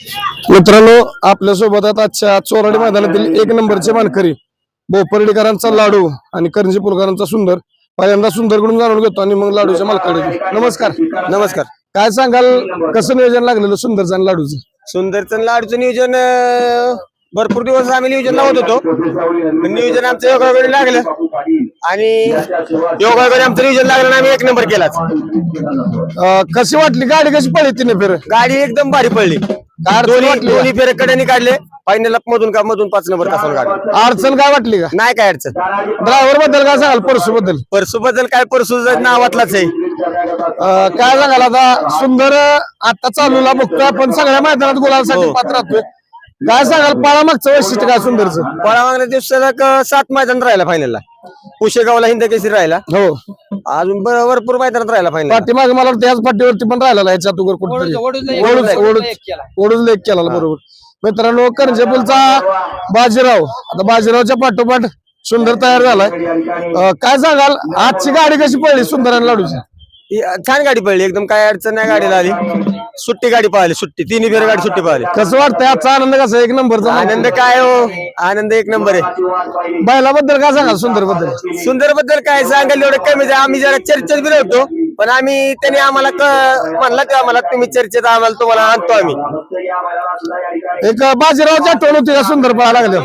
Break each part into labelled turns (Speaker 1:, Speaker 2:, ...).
Speaker 1: मित्रांनो आपल्यासोबत आजच्या चोराडी मैदानातील एक नंबरचे मानकरी बोपर्डीकरांचा लाडू आणि करंजी पुलकरांचा सुंदर पहिल्यांदा सुंदरकडून जाणून घेतो आणि मग लाडूच्या मालकडे नमस्कार. नमस्कार. काय सांगाल कसं नियोजन लागलेलं सुंदरचं आणि लाडूचं?
Speaker 2: सुंदरचं लाडूचं नियोजन भरपूर दिवस आम्ही नियोजन लावत होतो. नियोजन आमचं योगाकडे लागलं. आणि योगाकडे आमचं नियोजन लागलं आम्ही एक नंबर केलाच.
Speaker 1: कशी वाटली? गाडी कशी पडली तिने फेर?
Speaker 2: गाडी एकदम भारी पडली. दोन्ही फेरे कड्याने काढले फायनल मधून का मधून पाच नंबर तासावर काढले?
Speaker 1: अडचण काय वाटली का?
Speaker 2: नाही काय अडचण.
Speaker 1: ड्रायव्हरबद्दल काय सांगाल? परसू बद्दल?
Speaker 2: परसू बद्दल काय? परसू नावातलाच आहे.
Speaker 1: काय सांगाल आता? सुंदर आता चालूला बघतो आपण. सगळ्या मैदानात गुलासाठी
Speaker 2: हो.
Speaker 1: पात्र राहतोय काय सांगाल? पाळा मागचं वैशिष्ट्य काय सुंदरचं?
Speaker 2: पळा मागण्या दिवसाला सात मैदान राहिला फायनलला पुशेगावला हिंद केसरी राहिला.
Speaker 1: हो.
Speaker 2: अजून बर- भरपूर मैदानात राहिला फायनल
Speaker 1: पाठीमागे मला वाटतं याच पाठीवरती पण राहिलेला आहे चातुगर कुठेतरी. ओढूच ओढूच लेख केला. बरोबर. मित्रांनो करंजेपूलचा बाजीराव. आता बाजीरावच्या पाठोपाठ सुंदर तयार झालाय. अं, काय सांगाल? आजची गाडी कशी पडली सुंदर आणि लाडूची
Speaker 2: छान गाडी पडली. एकदम काय अडचण नाही गाडीला आली. सुट्टी गाडी पाहिली सुट्टी. तिन्ही फेर गाडी सुट्टी पाहिली.
Speaker 1: कसं वाटतंय? आजचा आनंद कसा? एक नंबरचा
Speaker 2: आनंद काय हो? आनंद एक नंबर आहे.
Speaker 1: बैलाबद्दल काय सांगाल?
Speaker 2: सुंदरबद्दल सुंदरबद्दल काय सांगायला एवढं कमी आहे. आम्ही जरा चर्चेत बी होतो पण आम्ही त्यांनी आम्हाला क- म्हणला ते आम्हाला तुम्ही चर्चेत आम्हाला तुम्हाला आणतो आम्ही.
Speaker 1: एक बाजीरावची आठवण होती सुंदर पळा लागले.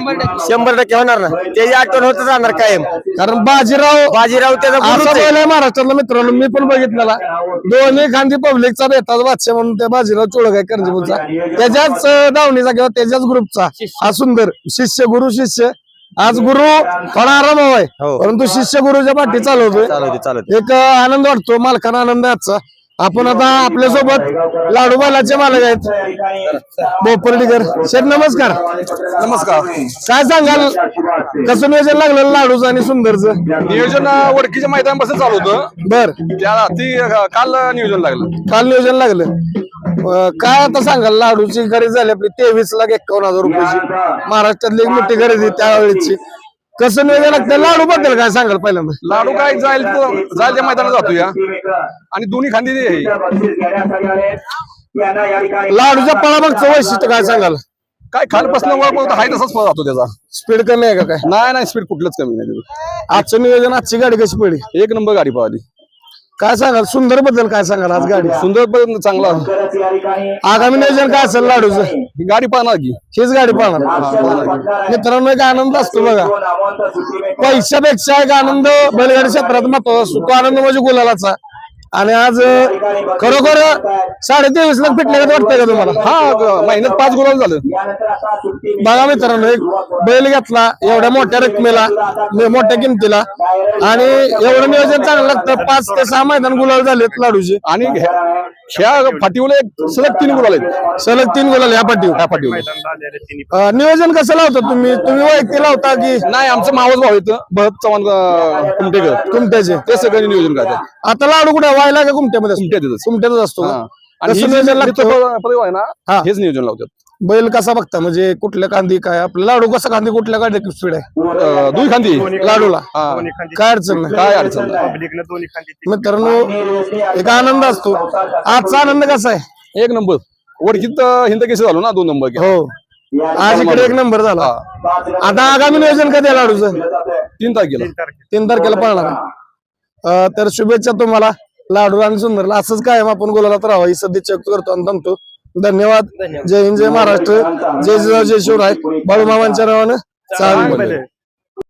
Speaker 2: शंभर टक्के होणार ना. त्याची आठवण होतच राहणार कायम.
Speaker 1: कारण बाजीराव
Speaker 2: बाजीराव त्याचा
Speaker 1: असा. बैल आहे महाराष्ट्रातला मित्रांनो. मी पण बघितलेला. दोन्ही खांदी पब्लिकचा बेताज बादशाह म्हणून त्या बाजीराव चोळक आहे करंजीपूरचा त्याच्याच दावणीचा किंवा त्याच्याच ग्रुपचा. हा सुंदर. शिष्य गुरु शिष्य. आज गुरु थोडा आराम हवाय.
Speaker 2: हो.
Speaker 1: परंतु शिष्य गुरुच्या पाठी चालवतोय.
Speaker 2: चालवते चालवते
Speaker 1: एक आनंद वाटतो. मालकांना आनंद आजचा. आपण आता आपल्यासोबत लाडू बालाचे मालक आहेत. बोपर्डीकर. शेठ नमस्कार.
Speaker 3: नमस्कार.
Speaker 1: काय सांगाल? कसं नियोजन लागलं लाडूचं आणि सुंदरचं?
Speaker 3: नियोजन वडकीच्या मैदानापासून चालू होतं.
Speaker 1: बर.
Speaker 3: त्या ती काल नियोजन लागलं.
Speaker 1: काल नियोजन लागलं. काय आता सांगाल? लाडूची खरेदी झाली आपली तेवीस लाख एक्कावन्न हजार रुपयाची. महाराष्ट्रातली एक मोठी खरेदी त्यावेळेची कसं नियोजन लागतं लाडू बद्दल काय सांगाल पहिल्यांदा?
Speaker 3: लाडू काय जाईल तो त्या मैदानात जातो या आणि दोन्ही खांदी ते आहे.
Speaker 1: लाडूच्या पळामागचं वैशिष्ट्य काय सांगाल?
Speaker 3: काय खालपासून वर हाय तसाच पळ जातो त्याचा.
Speaker 1: स्पीड कमी आहे का काय?
Speaker 3: नाही नाही स्पीड कुठलंच कमी नाही. त्याचं.
Speaker 1: आजचं नियोजन आजची गाडी कशी पडली?
Speaker 3: एक नंबर गाडी पळाली.
Speaker 1: काय सांगाल? सुंदरबद्दल काय सांगाल आज गाडी?
Speaker 3: सुंदर पण चांगला
Speaker 1: आगामी नियोजन काय असेल लाडूचं?
Speaker 3: ही गाडी पाहणार की.
Speaker 1: हीच गाडी पाहणार. मित्रांनो एक आनंद असतो बघा. पैशापेक्षा एक आनंद बैलगाडी क्षेत्रात महत्त्वाचा असतो. तो आनंद म्हणजे गुलालाचा. आणि आज खरोखर साडे तेवीस लाख भेटले का वाटतंय का तुम्हाला?
Speaker 3: हा महिन्यात पाच गुलाब झालं.
Speaker 1: बघा मित्रांनो एक बैल घेतला एवढ्या मोठ्या रकमेला मोठ्या किमतीला आणि एवढं नियोजन चांगलं लागतं पाच ते सहा मैदान गुलाल झालेत लाडूचे.
Speaker 3: आणि ह्या फाटीवर एक सलग तीन गुलाल आहेत.
Speaker 1: सलग तीन गुलाल ह्या पाठीवर
Speaker 3: ह्या फाटीवर.
Speaker 1: नियोजन कसं लावता तुम्ही? तुम्ही वैयक्तिक लावता की?
Speaker 3: नाही आमचं मावस भाऊ येतं भरत चव्हाण कुमटेकर.
Speaker 1: तुमच्याचे
Speaker 3: ते सगळं नियोजन करतात.
Speaker 1: आता लाडू कुठे व्हायला का कुमट्यामध्ये असतो?
Speaker 3: कुमट्यातच
Speaker 1: कुमट्यातच असतो?
Speaker 3: हा. आणि
Speaker 1: कसं
Speaker 3: ही
Speaker 1: नियोजन
Speaker 3: जी
Speaker 1: लागतं?
Speaker 3: मित्र पदवी आहे ना
Speaker 1: हा.
Speaker 3: हेच नियोजन लावतात.
Speaker 1: बैल कसा बघता? म्हणजे कुठल्या कांदी काय? आपला लाडू कसा कांदी कुठल्या कांदी स्पीड आहे?
Speaker 3: अं, दुई खांदी.
Speaker 1: लाडूला.
Speaker 3: हा.
Speaker 1: काय अडचण नाही.
Speaker 3: काय अडचण नाही.
Speaker 1: मित्रांनो एक आनंद असतो. आजचा आनंद कसा आहे?
Speaker 3: एक नंबर. वडकीत अं, हिंद केस झालो ना दोन नंबर घ्या.
Speaker 1: हो. आज इकडे एक नंबर झाला. आता आगामी नियोजन कधी आहे लाडूचं?
Speaker 3: तीन तारखेला.
Speaker 1: तीन तारखेला पळणार आहे. अं, तर शुभेच्छा तुम्हाला. लाडू आणि सुंदरला असंच कायम आपण गोलाला राहावं ही सदिच्छा व्यक्त करतो आणि थांबतो. धन्यवाद. जय हिंद जय महाराष्ट्र. जय जिजाऊ जय शिवराय. बाळूमामांच्या नावानं चालू.